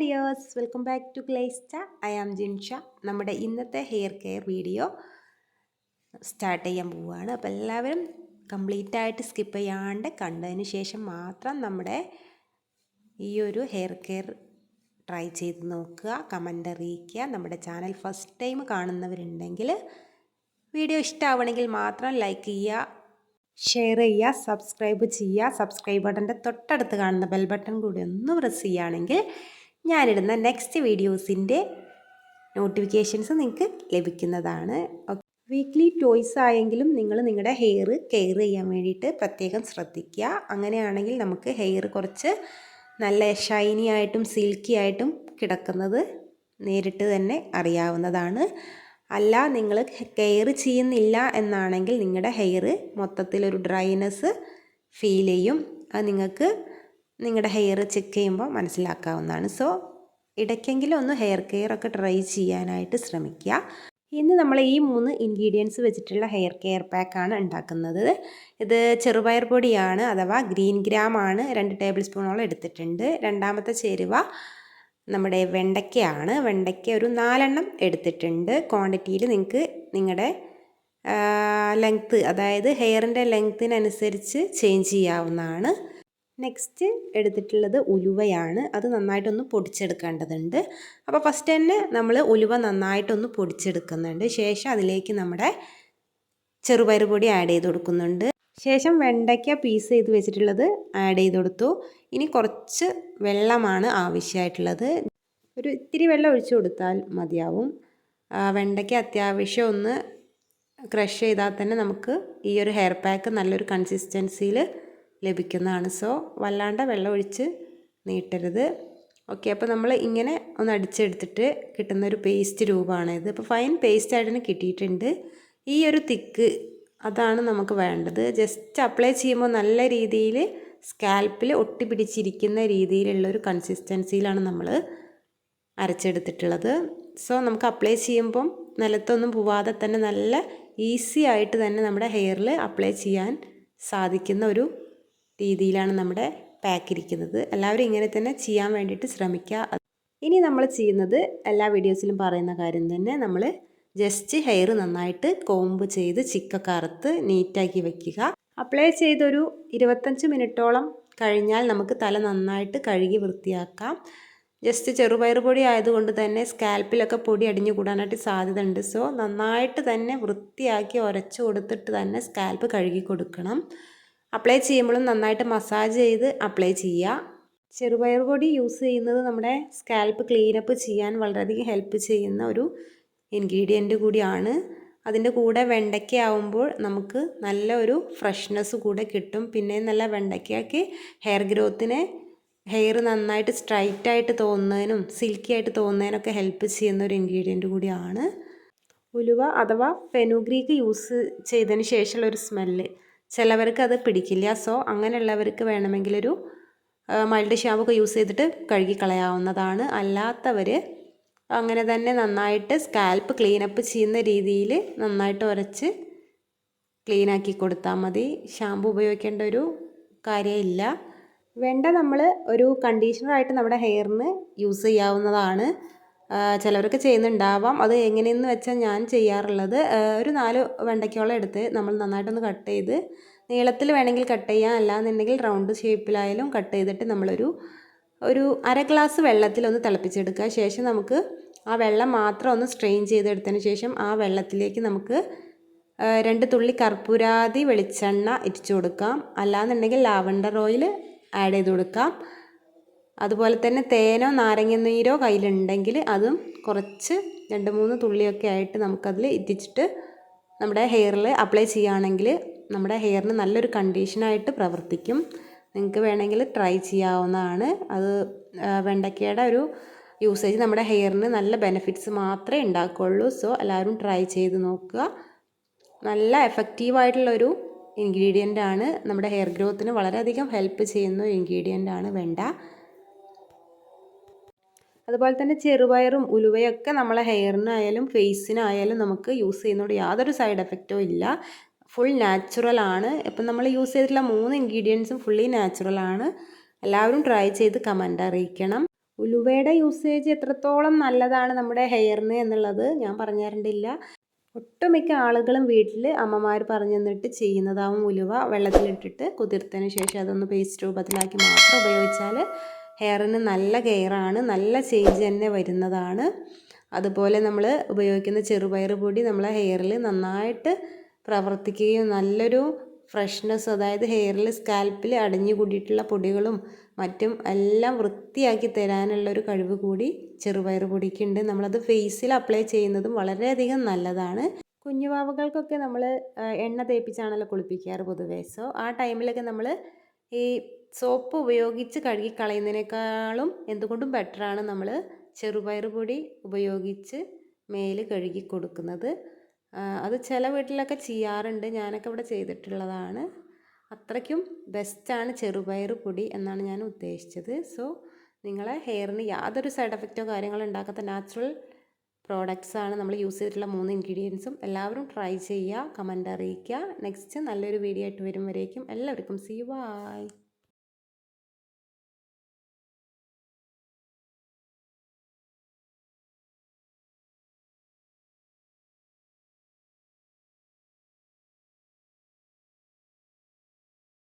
Dears welcome back to ക്ലേസ്റ്റ I am Jinsha. നമ്മുടെ ഇന്നത്തെ ഹെയർ കെയർ വീഡിയോ സ്റ്റാർട്ട് ചെയ്യാൻ പോവുകയാണ്. അപ്പോൾ എല്ലാവരും കംപ്ലീറ്റ് ആയിട്ട് സ്കിപ്പ് ചെയ്യാണ്ട് കണ്ടതിന് ശേഷം മാത്രം നമ്മുടെ ഈ ഒരു ഹെയർ കെയർ ട്രൈ ചെയ്ത് നോക്കുക കമന്റ് അറിയിക്കുക. നമ്മുടെ ചാനൽ ഫസ്റ്റ് ടൈം കാണുന്നവരുണ്ടെങ്കിൽ വീഡിയോ ഇഷ്ടമാവണമെങ്കിൽ മാത്രം ലൈക്ക് ചെയ്യുക ഷെയർ ചെയ്യുക സബ്സ്ക്രൈബ് ചെയ്യുക. സബ്സ്ക്രൈബ് ബട്ടന്റെ തൊട്ടടുത്ത് കാണുന്ന ബെൽ ബട്ടൺ കൂടി ഒന്ന് പ്രസ് ചെയ്യുകയാണെങ്കിൽ ഞാനിടുന്ന നെക്സ്റ്റ് വീഡിയോസിന്റെ നോട്ടിഫിക്കേഷൻസ് നിങ്ങൾക്ക് ലഭിക്കുന്നതാണ്. വീക്ക്ലി ടോയ്സ് ആയെങ്കിലും നിങ്ങൾ നിങ്ങളുടെ ഹെയർ കെയർ ചെയ്യാൻ വേണ്ടിയിട്ട് പ്രത്യേകം ശ്രദ്ധിക്കുക. അങ്ങനെയാണെങ്കിൽ നമുക്ക് ഹെയർ കുറച്ച് നല്ല ഷൈനി ആയിട്ടും സിൽക്കി ആയിട്ടും കിടക്കുന്നത് നേരിട്ട് തന്നെ അറിയാവുന്നതാണ്. അല്ല നിങ്ങൾ കെയർ ചെയ്യുന്നില്ല എന്നാണെങ്കിൽ നിങ്ങളുടെ ഹെയർ മൊത്തത്തിലൊരു ഡ്രൈനെസ് ഫീൽ ചെയ്യും. അത് നിങ്ങൾക്ക് നിങ്ങളുടെ ഹെയർ ചെക്ക് ചെയ്യുമ്പോൾ മനസ്സിലാക്കാവുന്നതാണ്. സോ ഇടയ്ക്കെങ്കിലും ഒന്ന് ഹെയർ കെയർ ഒക്കെ ട്രൈ ചെയ്യാനായിട്ട് ശ്രമിക്കുക ഇന്ന് നമ്മൾ ഈ മൂന്ന് ഇൻഗ്രീഡിയൻസ് വെച്ചിട്ടുള്ള ഹെയർ കെയർ പാക്കാണ് ഉണ്ടാക്കുന്നത്. ഇത് ചെറുപയർ പൊടിയാണ് അഥവാ ഗ്രീൻ ഗ്രാം ആണ്. രണ്ട് ടേബിൾ സ്പൂണോളം എടുത്തിട്ടുണ്ട്. രണ്ടാമത്തെ ചേരുവ നമ്മുടെ വെണ്ടയ്ക്കയാണ്. വെണ്ടയ്ക്ക ഒരു നാലെണ്ണം എടുത്തിട്ടുണ്ട്. ക്വാണ്ടിറ്റിയിൽ നിങ്ങൾക്ക് നിങ്ങളുടെ ലെങ്ത്ത് അതായത് ഹെയറിന്റെ ലെങ്ത്തിനനുസരിച്ച് ചേഞ്ച് ചെയ്യാവുന്നതാണ്. നെക്സ്റ്റ് എടുത്തിട്ടുള്ളത് ഉലുവയാണ്. അത് നന്നായിട്ടൊന്ന് പൊടിച്ചെടുക്കേണ്ടതുണ്ട്. അപ്പോൾ ഫസ്റ്റ് തന്നെ നമ്മൾ ഉലുവ നന്നായിട്ടൊന്ന് പൊടിച്ചെടുക്കുന്നുണ്ട്. ശേഷം അതിലേക്ക് നമ്മുടെ ചെറുപയർ പൊടി ആഡ് ചെയ്ത് കൊടുക്കുന്നുണ്ട്. ശേഷം വെണ്ടയ്ക്ക പീസ് ചെയ്ത് വെച്ചിട്ടുള്ളത് ആഡ് ചെയ്ത് കൊടുത്തു. ഇനി കുറച്ച് വെള്ളമാണ് ആവശ്യമായിട്ടുള്ളത്. ഒരു ഇത്തിരി വെള്ളം ഒഴിച്ചു കൊടുത്താൽ മതിയാവും. വെണ്ടയ്ക്ക അത്യാവശ്യം ഒന്ന് ക്രഷ് ചെയ്താൽ തന്നെ നമുക്ക് ഈ ഒരു ഹെയർ പാക്ക് നല്ലൊരു കൺസിസ്റ്റൻസിയിൽ ലഭിക്കുന്നതാണ്. സോ വല്ലാണ്ട് വെള്ളം ഒഴിച്ച് നീട്ടരുത്. ഓക്കെ അപ്പോൾ നമ്മൾ ഇങ്ങനെ ഒന്ന് അടിച്ചെടുത്തിട്ട് കിട്ടുന്ന ഒരു പേസ്റ്റ് രൂപമാണ് ഇത്. അപ്പോൾ ഫൈൻ പേസ്റ്റ് ആയിട്ട് കിട്ടിയിട്ടുണ്ട്. ഈ ഒരു തിക്ക് അതാണ് നമുക്ക് വേണ്ടത്. ജസ്റ്റ് അപ്ലൈ ചെയ്യുമ്പോൾ നല്ല രീതിയിൽ സ്കാൽപ്പിൽ ഒട്ടി പിടിച്ചിരിക്കുന്ന രീതിയിലുള്ളൊരു കൺസിസ്റ്റൻസിയിലാണ് നമ്മൾ അരച്ചെടുത്തിട്ടുള്ളത്. സോ നമുക്ക് അപ്ലൈ ചെയ്യുമ്പം നിലത്തൊന്നും പോവാതെ തന്നെ നല്ല ഈസി ആയിട്ട് തന്നെ നമ്മുടെ ഹെയറിൽ അപ്ലൈ ചെയ്യാൻ സാധിക്കുന്ന ഒരു രീതിയിലാണ് നമ്മുടെ പാക്ക് ഇരിക്കുന്നത്. എല്ലാവരും ഇങ്ങനെ തന്നെ ചെയ്യാൻ വേണ്ടിയിട്ട് ശ്രമിക്കുക. ഇനി നമ്മൾ ചെയ്യുന്നത് എല്ലാ വീഡിയോസിലും പറയുന്ന കാര്യം തന്നെ നമ്മൾ ജസ്റ്റ് ഹെയർ നന്നായിട്ട് കോമ്പ് ചെയ്ത് ചിക്കൊക്കെ അറുത്ത് നീറ്റാക്കി വെക്കുക. അപ്ലൈ ചെയ്തൊരു ഇരുപത്തഞ്ച് മിനിറ്റോളം കഴിഞ്ഞാൽ നമുക്ക് തല നന്നായിട്ട് കഴുകി വൃത്തിയാക്കാം. ജസ്റ്റ് ചെറുപയർ പൊടി ആയതുകൊണ്ട് തന്നെ സ്കാൽപ്പിലൊക്കെ പൊടി അടിഞ്ഞു കൂടാനായിട്ട് സാധ്യത ഉണ്ട് സോ നന്നായിട്ട് തന്നെ വൃത്തിയാക്കി ഉരച്ചു കൊടുത്തിട്ട് തന്നെ സ്കാൽപ്പ് കഴുകി കൊടുക്കണം. അപ്ലൈ ചെയ്യുമ്പോഴും നന്നായിട്ട് മസാജ് ചെയ്ത് അപ്ലൈ ചെയ്യുക. ചെറുപയർ പൊടി യൂസ് ചെയ്യുന്നത് നമ്മുടെ സ്കാൽപ്പ് ക്ലീനപ്പ് ചെയ്യാൻ വളരെയധികം ഹെൽപ്പ് ചെയ്യുന്ന ഒരു ഇൻഗ്രീഡിയന്റ് കൂടിയാണ്. അതിന്റെ കൂടെ വെണ്ടയ്ക്ക ആവുമ്പോൾ നമുക്ക് നല്ല ഒരു ഫ്രഷ്നെസ് കൂടെ കിട്ടും. പിന്നെ നല്ല വെണ്ടയ്ക്കയ്ക്ക് ഹെയർ ഗ്രോത്തിനെ ഹെയർ നന്നായിട്ട് സ്ട്രൈറ്റ് ആയിട്ട് തോന്നുന്നതിനും സിൽക്കി ആയിട്ട് തോന്നുന്നതിനൊക്കെ ഹെൽപ്പ് ചെയ്യുന്ന ഒരു ഇൻഗ്രീഡിയന്റ് കൂടിയാണ്. ഉലുവ അഥവാ ഫെനുഗ്രീക്ക് യൂസ് ചെയ്തതിന് ശേഷമുള്ള ഒരു സ്മെല്ല് ചിലവർക്ക് അത് പിടിക്കില്ല. സോ അങ്ങനെയുള്ളവർക്ക് വേണമെങ്കിലൊരു മൈൽഡ് ഷാമ്പൊക്കെ യൂസ് ചെയ്തിട്ട് കഴുകിക്കളയാവുന്നതാണ്. അല്ലാത്തവർ അങ്ങനെ തന്നെ നന്നായിട്ട് സ്കാൽപ്പ് ക്ലീനപ്പ് ചെയ്യുന്ന രീതിയിൽ നന്നായിട്ട് ഉരച്ച് ക്ലീനാക്കി കൊടുത്താൽ മതി. ഷാമ്പു ഉപയോഗിക്കേണ്ട ഒരു കാര്യമില്ല. വേണ്ട നമ്മൾ ഒരു കണ്ടീഷണറായിട്ട് നമ്മുടെ ഹെയറിന് യൂസ് ചെയ്യാവുന്നതാണ്. ചിലവർക്ക് ചെയ്യുന്നുണ്ടാവാം. അത് എങ്ങനെയെന്ന് വെച്ചാൽ ഞാൻ ചെയ്യാറുള്ളത്. ഒരു നാല് വെണ്ടയ്ക്കോളം എടുത്ത് നമ്മൾ നന്നായിട്ടൊന്ന് കട്ട് ചെയ്ത് നീളത്തിൽ വേണമെങ്കിൽ കട്ട് ചെയ്യാം. അല്ലാന്നുണ്ടെങ്കിൽ റൗണ്ട് ഷേപ്പിലായാലും കട്ട് ചെയ്തിട്ട് നമ്മളൊരു ഒരു അര ഗ്ലാസ് വെള്ളത്തിൽ ഒന്ന് തിളപ്പിച്ചെടുക്കുക. ശേഷം നമുക്ക് ആ വെള്ളം മാത്രം ഒന്ന് സ്ട്രെയിൻ ചെയ്തെടുത്തതിന് ശേഷം ആ വെള്ളത്തിലേക്ക് നമുക്ക് രണ്ട് തുള്ളി കർപ്പൂരാതി വെളിച്ചെണ്ണ ഇറ്റിച്ചു കൊടുക്കാം. അല്ലാന്നുണ്ടെങ്കിൽ ലാവണ്ടർ ഓയിൽ ആഡ് ചെയ്ത് കൊടുക്കാം. അതുപോലെ തന്നെ തേനോ നാരങ്ങ നീരോ കയ്യിലുണ്ടെങ്കിൽ അതും കുറച്ച് രണ്ട് മൂന്ന് തുള്ളിയൊക്കെ ആയിട്ട് നമുക്കതിൽ എത്തിച്ചിട്ട് നമ്മുടെ ഹെയറിൽ അപ്ലൈ ചെയ്യുകയാണെങ്കിൽ നമ്മുടെ ഹെയറിന് നല്ലൊരു കണ്ടീഷനായിട്ട് പ്രവർത്തിക്കും. നിങ്ങൾക്ക് വേണമെങ്കിൽ ട്രൈ ചെയ്യാവുന്നതാണ്. അത് വെണ്ടയ്ക്കയുടെ ഒരു യൂസേജ് നമ്മുടെ ഹെയറിന് നല്ല ബെനിഫിറ്റ്സ് മാത്രമേ ഉണ്ടാക്കുകയുള്ളൂ. സോ എല്ലാവരും ട്രൈ ചെയ്ത് നോക്കുക. നല്ല എഫക്റ്റീവായിട്ടുള്ളൊരു ഇൻഗ്രീഡിയന്റ് ആണ്. നമ്മുടെ ഹെയർ ഗ്രോത്തിന് വളരെയധികം ഹെൽപ്പ് ചെയ്യുന്ന ഒരു ഇൻഗ്രീഡിയന്റ് ആണ് വെണ്ട. അതുപോലെ തന്നെ ചെറുപയറും ഉലുവയൊക്കെ നമ്മളെ ഹെയറിനായാലും ഫേസിനായാലും നമുക്ക് യൂസ് ചെയ്യുന്നതുകൊണ്ട് യാതൊരു സൈഡ് എഫക്റ്റോ ഇല്ല. ഫുൾ നാച്ചുറൽ ആണ്. ഇപ്പം നമ്മൾ യൂസ് ചെയ്തിട്ടുള്ള മൂന്ന് ഇൻഗ്രീഡിയൻസും ഫുള്ളി നാച്ചുറൽ ആണ്. എല്ലാവരും ട്രൈ ചെയ്ത് കമന്റ് അറിയിക്കണം. ഉലുവയുടെ യൂസേജ് എത്രത്തോളം നല്ലതാണ് നമ്മുടെ ഹെയറിന് എന്നുള്ളത് ഞാൻ പറഞ്ഞു തരേണ്ടില്ല ഒട്ടുമിക്ക ആളുകളും വീട്ടിൽ അമ്മമാർ പറഞ്ഞു തന്നിട്ട് ചെയ്യുന്നതാവും ഉലുവ വെള്ളത്തിലിട്ടിട്ട് കുതിർത്തതിന് ശേഷം അതൊന്ന് പേസ്റ്റ് രൂപത്തിലാക്കി മാത്രം ഉപയോഗിച്ചാൽ ഹെയറിന് നല്ല കെയറാണ് നല്ല ചേഞ്ച് തന്നെ വരുന്നതാണ്. അതുപോലെ നമ്മൾ ഉപയോഗിക്കുന്ന ചെറുപയർ പൊടി നമ്മളെ ഹെയറിൽ നന്നായിട്ട് പ്രവർത്തിക്കുകയും നല്ലൊരു ഫ്രഷ്നെസ് അതായത് ഹെയറിൽ സ്കാൽപ്പിൽ അടിഞ്ഞു കൂടിയിട്ടുള്ള പൊടികളും മറ്റും എല്ലാം വൃത്തിയാക്കി തരാനുള്ളൊരു കഴിവ് കൂടി ചെറുപയർ പൊടിക്കുണ്ട്. നമ്മളത് ഫേസിൽ അപ്ലൈ ചെയ്യുന്നതും വളരെയധികം നല്ലതാണ്. കുഞ്ഞുവാവകൾക്കൊക്കെ നമ്മൾ എണ്ണ തേപ്പിച്ചാണല്ലോ കുളിപ്പിക്കാറ് പൊതുവേ. സോ ആ ടൈമിലൊക്കെ നമ്മൾ ഈ സോപ്പ് ഉപയോഗിച്ച് കഴുകി കളയുന്നതിനേക്കാളും എന്തുകൊണ്ടും ബെറ്ററാണ് നമ്മൾ ചെറുപയർ പൊടി ഉപയോഗിച്ച് മേൽ കഴുകി കൊടുക്കുന്നത്. അത് ചില വീട്ടിലൊക്കെ ചെയ്യാറുണ്ട്. ഞാനൊക്കെ ഇവിടെ ചെയ്തിട്ടുള്ളതാണ്. അത്രയ്ക്കും ബെസ്റ്റാണ് ചെറുപയർ പൊടി എന്നാണ് ഞാൻ ഉദ്ദേശിച്ചത്. സോ നിങ്ങളെ ഹെയറിന് യാതൊരു സൈഡ് എഫക്റ്റോ കാര്യങ്ങളോ ഉണ്ടാക്കാത്ത നാച്ചുറൽ പ്രോഡക്ട്സ് ആണ് നമ്മൾ യൂസ് ചെയ്തിട്ടുള്ള മൂന്ന് ഇൻഗ്രീഡിയൻസും. എല്ലാവരും ട്രൈ ചെയ്യുക കമന്റ് അറിയിക്കുക. നെക്സ്റ്റ് നല്ലൊരു വീഡിയോ ആയിട്ട് വരും വരേക്കും. എല്ലാവർക്കും സീ ബൈ.